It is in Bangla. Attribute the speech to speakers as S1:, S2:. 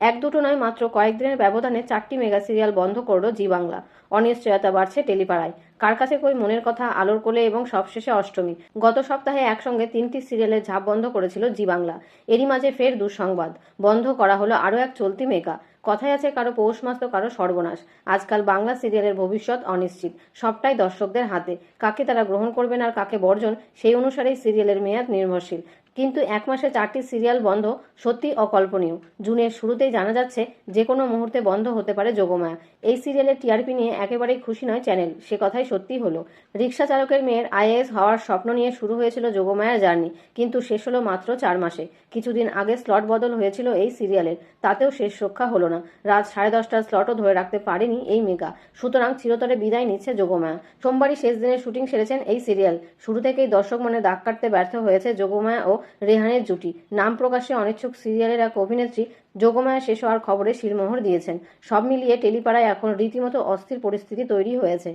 S1: এক দুটো নয় মাত্র কয়েকদিনের ব্যবধানে চারটি মেগা সিরিয়াল বন্ধ করল জি বাংলা। অনিশ্চয়তা বাড়ছে টেলিপাড়ায়। কার কাছে কই মনের কথা, আলোর কোলে এবং সবশেষে অষ্টমী। গত সপ্তাহে একসঙ্গে তিনটি সিরিয়ালের ঝাঁপ বন্ধ করেছিল জি বাংলা। এরই মাঝে ফের দুঃসংবাদ। বন্ধ করা হলো আরও এক চলতি মেগা। কথায় আছে কারও পৌষ মাস তো কারও সর্বনাশ। আজকাল বাংলা সিরিয়ালের ভবিষ্যৎ অনিশ্চিত। সবটাই দর্শকদের হাতে। কাকে তারা গ্রহণ করবেন আর কাকে বর্জন, সেই অনুসারেই সিরিয়ালের মেয়াদ নির্ভরশীল। কিন্তু এক মাসে চারটি সিরিয়াল বন্ধ সত্যি অকল্পনীয়। জুনের শুরুতেই জানা যাচ্ছে যে কোনো মুহূর্তে বন্ধ হতে পারে যোগমায়া। এই সিরিয়ালের টিআরপি নিয়ে একেবারেই খুশি নয় চ্যানেল। সে কথাই সত্যি হলো। রিক্সা চালকের মেয়ের আইএএস হওয়ার স্বপ্ন নিয়ে শুরু হয়েছিল যোগমায়ার জার্নি, কিন্তু শেষ হলো মাত্র চার মাসে। কিছুদিন আগে স্লট বদল হয়েছিল এই সিরিয়ালের। তাতেও শেষ রক্ষা হলো না। রাত সাড়ে দশটার স্লটও ধরে রাখতে পারেনি এই মেগা। সুতরাং চিরতরে বিদায় নিচ্ছে যোগমায়া। সোমবারই শেষ দিনের শুটিং সেরেছেন এই সিরিয়াল। শুরু থেকেই দর্শক মনে দাগ কাটতে ব্যর্থ হয়েছে যোগমায়া ও রেহানের জুটি। নাম প্রকাশে অনিচ্ছুক সিরিয়ালের এক অভিনেত্রী যোগমায়া শেষ হওয়ার খবরে শিরমোহর দিয়েছেন। সব মিলিয়ে টেলিপাড়ায় এখন রীতিমতো অস্থির পরিস্থিতি তৈরি হয়েছে।